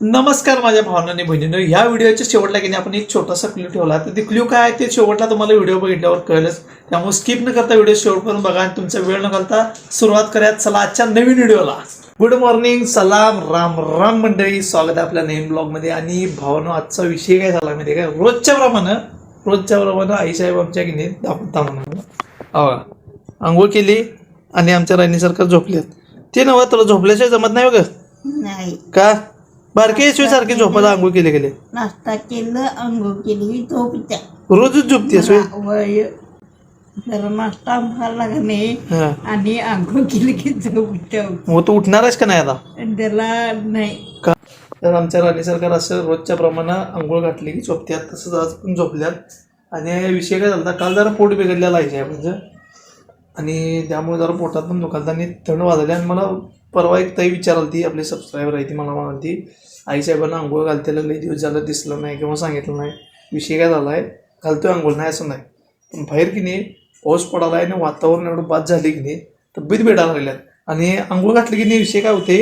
नमस्कार माझ्या भावनांनी बहिणीनं. ह्या व्हिडिओच्या शेवटला की नाही आपण एक छोटासा क्ल्यू ठेवला. तर ते क्ल्यू काय ते शेवटला तुम्हाला व्हिडिओ बघितल्यावर कळेलच. त्यामुळे स्किप न करता व्हिडिओ शेवटपर्यंत बघा आणि तुमचा वेळ न घालता सुरुवात करूयात. चला आजच्या नवीन व्हिडिओला. गुड मॉर्निंग सलाम राम राम मंडळी. स्वागत आहे आपल्या नवीन ब्लॉगमध्ये आणि भावनो आजचा विषय काय झाला माहिती काय रोजच्या प्रमाणे रोजच्या प्रमाणे आईसाहेब आमच्या की नाही दाखवता म्हणून आंघोळ केली आणि आमच्या राणीसारखं झोपल्यात ते नव्ह तुला झोपल्याशिवाय जमत नाही बघ. नाही. का? बारके शिवाय सारखे झोपायला आंघोळ केले गेले. नाश्ता केलं अंघोळ केली झोपत्या रोजच झोपतेस होय? वय जरा नाश्ता का नाही. हा. आणि आंघोळ केली की झोपत्या मग तू उठणारच का नाही आता? त्याला नाही. का? तर आमच्या राणी सरकार असं रोजच्या प्रमाणे आंघोळ घातली की झोपत्यात तसंच आज पण झोपल्यात. आणि विषय काय झाला काल जरा पोट बिघडलेला आहे म्हणजे. आणि त्यामुळे जरा पोटात पण दुखालतं आणि थंड वाजले आणि मला परवा एक ताई विचाराल ती आपली सबस्क्रायबर आहे ती मला म्हणाल ती आईसाहेबांना आंघोळ घालतेला लई दिवस झालं दिसलं नाही किंवा सांगितलं नाही. विषय काय झाला आहे घालतोय आंघोळ नाही असं नाही. पण बाहेर की नाही पाऊस पडाला आहे आणि वातावरण एवढं बाद झाली की नाही तब्येत बेडा लागल्यात. आणि आंघोळ घातली की नाही विषय काय होते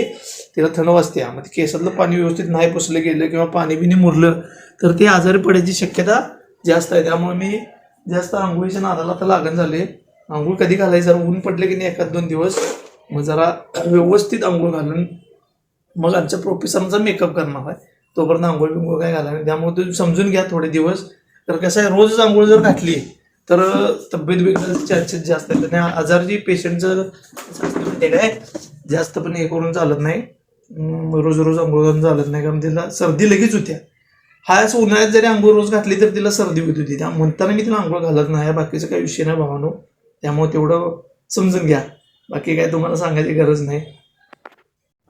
तिला थंड वाजते. मग ते केसातलं पाणी व्यवस्थित नाही पुसलं गेलं किंवा पाणी बिनी मुरलं तर ते आजारी पडायची शक्यता जास्त आहे. त्यामुळे मी जास्त आंघोळीच्या नादाला तर लागण झाले. आंघोळ कधी घालायचं? जरा ऊन पडले की नाही एखाद दोन दिवस? मग जरा व्यवस्थित आंघोळ घालून मग आमच्या प्रोफेसरांचा मेकअप करणार आहे तोपर्यंत आंघोळ बिंघोळ काय घाला नाही. त्यामुळे तुम्ही समजून घ्या थोडे दिवस. तर कसं आहे रोजच आंघोळ जर घातली तर तब्येत बिघडायचे चान्सेस जास्त आहेत. आणि आजार जी पेशंटचं काय जास्त पण हे करून चालत नाही. रोज रोज आंघोळ घालून चालत नाही. कारण तिला सर्दी लगेच होत्या. हाच उन्हाळ्यात जरी आंघोळ रोज घातली तर तिला सर्दी होत होती. त्या म्हणताना मी तिला आंघोळ घालत नाही. बाकीचा काही विषय नाही भावानो. त्यामुळे तेवढं समजून घ्या. बाकी काय तुम्हाला सांगायची गरज नाही.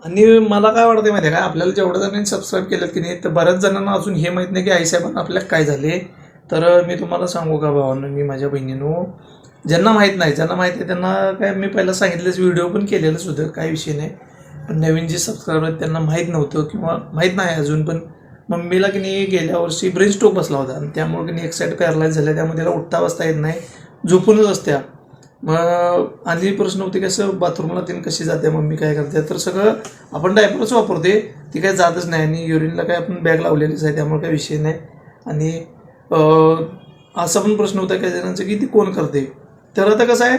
आणि मला काय वाटतं माहिती आहे का? आपल्याला जेवढ्या जणांनी सबस्क्राईब केलं की नाही तर बऱ्याच जणांना अजून हे माहीत नाही की आईसाहेबांना आपल्याला काय झाले. तर मी तुम्हाला सांगू का भावानं मी माझ्या बहिणीनो ज्यांना माहीत नाही ज्यांना माहीत आहे त्यांना काय मी पहिला सांगितलेच व्हिडिओ पण केलेलंच सुद्धा काही विषय नाही. पण नवीन जे सबस्क्रायबर आहेत त्यांना माहीत नव्हतं किंवा माहीत नाही अजून पण मम्मीला की नाही गेल्या वर्षी ब्रेन स्ट्रोक बसला होता. आणि त्यामुळे की नाही एक पॅरलाईज झाल्या त्यामुळे त्याला उठता बसता येत नाही झोपूनच असत्या मग आधी प्रश्न होते की असं बाथरूमला तीन कशी जाते मम्मी काय करते? तर सगळं आपण डायपरच वापरते. ती काय जातच नाही आणि युरिनला काय आपण बॅग लावलेलीच आहे त्यामुळे काही विषय नाही. आणि असा पण प्रश्न होता काही जणांचा की ती कोण करते? तर आता कसं आहे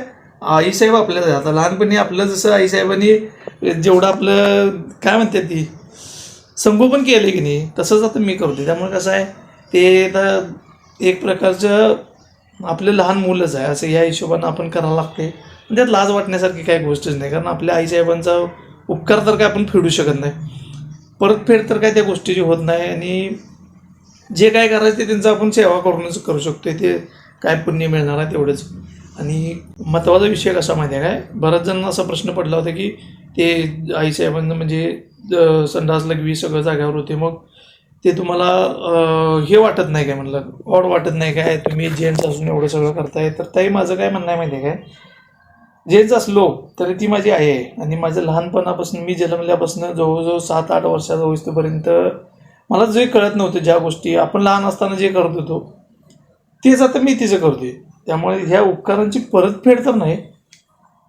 आईसाहेब आपल्याला आता लहानपणी आपलं जसं आईसाहेबांनी जेवढं आपलं काय म्हणते ती? संगोपन केलं की नाही तसंच आता मी करते. त्यामुळे कसं आहे ते आता एक प्रकारचं आपलं लहान मुलंच आहे असं या हिशोबानं आपण करायला लागते पण त्यात लाज वाटण्यासारखी काही गोष्टच नाही कारण आपल्या आईसाहेबांचा उपकार तर काय आपण फेडू शकत नाही. परतफेड तर काय त्या गोष्टीची होत नाही आणि जे काय करायचं ते त्यांचं आपण सेवा करूनच करू शकतो ते काय पुण्य मिळणार आहे तेवढंच. आणि महत्त्वाचा विषय कसा माहिती आहे काय? बऱ्याच जणांना असा प्रश्न पडला होता की ते आईसाहेबांना म्हणजे संडास लघवी सगळं जाग्यावर होते मग ते तुम्हाला हे वाटत नाही काय? म्हणलं ऑड वाटत नाही काय? तुम्ही जेंट्स असून एवढं सगळं करताय. तर ताई माझं काय म्हणणं आहे माहिती आहे काय? जेंट्स असलो तरी ती माझी आई आहे. आणि माझं लहानपणापासून मी जन्मल्यापासून जवळजवळ सात आठ वर्षाचा होईस्तोपर्यंत मला जे कळत नव्हतं ज्या गोष्टी आपण लहान असताना जे करत होतो तेच आता मी तिचं करतोय. त्यामुळे ह्या उपकारांची परतफेड तर नाही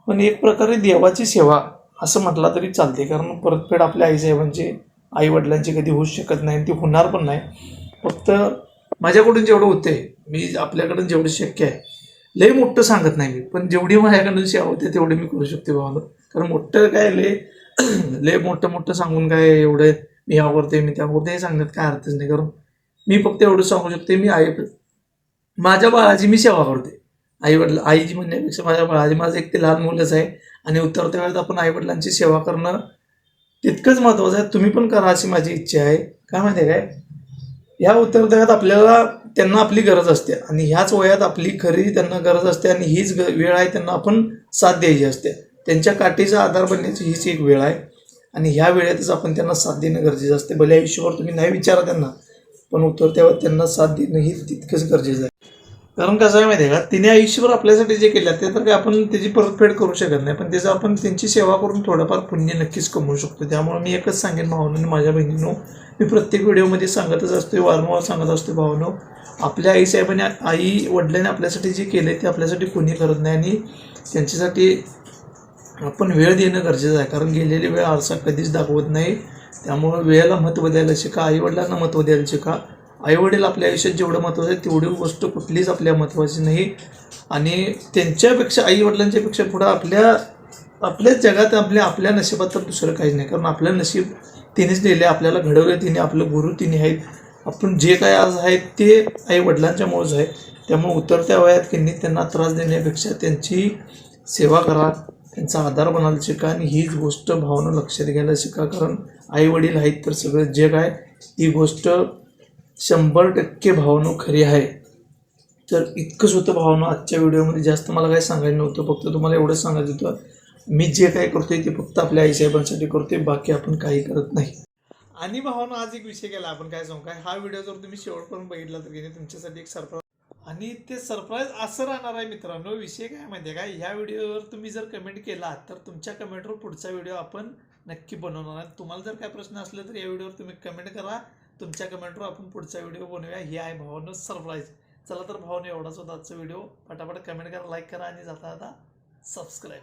पण एक प्रकारे देवाची सेवा असं म्हटला तरी चालते कारण परतफेड आपल्या आईसाहेबांची आईवडिलांची कधी होऊच शकत नाही आणि ती होणार पण नाही. फक्त माझ्याकडून जेवढं होते मी आपल्याकडून जेवढं शक्य आहे लय मोठं सांगत नाही मी. पण जेवढी माझ्याकडून सेवा होते तेवढी मी करू शकते भावाला कारण मोठं काय लय लय मोठं मोठं सांगून काय एवढं मी आवडते मी त्यावरते हे सांगण्यात काय अर्थच नाही. कारण मी फक्त एवढं सांगू शकते मी आई माझ्या बाळाची मी सेवा करते आई वडील आईची म्हणण्यापेक्षा माझ्या बाळाची माझं एक ते लहान मुलंच आहे. आणि उतरत्या वेळेत आपण आईवडिलांची सेवा करणं तितकंच महत्त्वाचं आहे. तुम्ही पण करा अशी माझी इच्छा आहे. काय माहिती आहे काय? ह्या उत्तरदायात आपल्याला त्यांना आपली गरज असते आणि ह्याच वयात आपली खरी त्यांना गरज असते आणि हीच ग वेळ आहे त्यांना आपण साथ द्यायची असते. त्यांच्या काठीचा आधार बनण्याची हीच एक वेळ आहे आणि ह्या वेळेतच आपण त्यांना साथ देणं गरजेचं असते. भले आयुष्यावर तुम्ही नाही विचारा त्यांना पण उत्तर त्यावर त्यांना साथ देणं ही तितकंच गरजेचं आहे. कारण कसं आहे माहिती आहे का? तिने आयुष्यभर आपल्यासाठी जे केलं ते तर काय आपण त्याची परतफेड करू शकत नाही. पण त्याचं आपण त्यांची सेवा करून थोडंफार पुण्य नक्कीच कमवू शकतो. त्यामुळे मी एकच सांगेन भावनं माझ्या बहिणीनो मी प्रत्येक व्हिडिओमध्ये सांगतच असतो वारंवार सांगत असतो भावनो आपल्या आईसाहेबाने आई वडिलांनी आपल्यासाठी जे केलं ते आपल्यासाठी कोणी करत नाही आणि त्यांच्यासाठी आपण वेळ देणं गरजेचं आहे. कारण गेलेली वेळ आरसा कधीच दाखवत नाही. त्यामुळं वेळेला महत्त्व द्यायला शिका आईवडिलांना महत्त्व द्यायला शिका. आईवडील आपल्या आयुष्यात जेवढं महत्त्वाचं आहे तेवढी गोष्ट कुठलीच आपल्या महत्त्वाची नाही. आणि त्यांच्यापेक्षा आईवडिलांच्यापेक्षा पुढं आपल्या आपल्याच जगात आपल्या आपल्या नशिबात तर दुसरं काहीच नाही. कारण आपलं नशीब तिनेच लिहिले आपल्याला घडवलं तिने आपलं गुरु तिने आहेत. आपण जे काय आज आहेत ते आई वडिलांच्यामुळेच आहे. त्यामुळे उतरत्या वयात त्यांनी त्यांना त्रास देण्यापेक्षा त्यांची सेवा करा त्यांचा आधार बनायला शिका आणि हीच गोष्ट भावना लक्षात घ्यायला शिका. कारण आई वडील आहेत तर सगळं जग आहे. ती गोष्ट शंभर टक्के भावना खरी आहे. तर इतकंच होतं भावना आजच्या व्हिडिओमध्ये जास्त मला काही सांगायचं नव्हतं फक्त तुम्हाला एवढंच सांगायचं होतं. मी जे काही करतोय ते फक्त आपल्या आईसाहेबांसाठी करतोय बाकी आपण काही करत नाही. आणि भावना आज एक विषय केला आपण काय सांगू काय? हा व्हिडिओ जर तुम्ही शेवटपर्यंत बघितला तर की नाही तुमच्यासाठी एक सरप्राईज आणि ते सरप्राईज असं राहणार आहे मित्रांनो विषय काय माहिती आहे का ह्या व्हिडिओवर तुम्ही जर कमेंट केला तर तुमच्या कमेंटवर पुढचा व्हिडिओ आपण नक्की बनवणार. आहे तुम्हाला जर काय प्रश्न असले तर या व्हिडिओवर तुम्ही कमेंट करा. तुमच्या कमेंटवर आपण पुढचा व्हिडिओ बनवूया. ही आहे भावानं सरप्राईज चला तर भावानं एवढाच होता आजचा व्हिडिओ पटापट कमेंट करा लाईक करा आणि जाता जाता सबस्क्राईब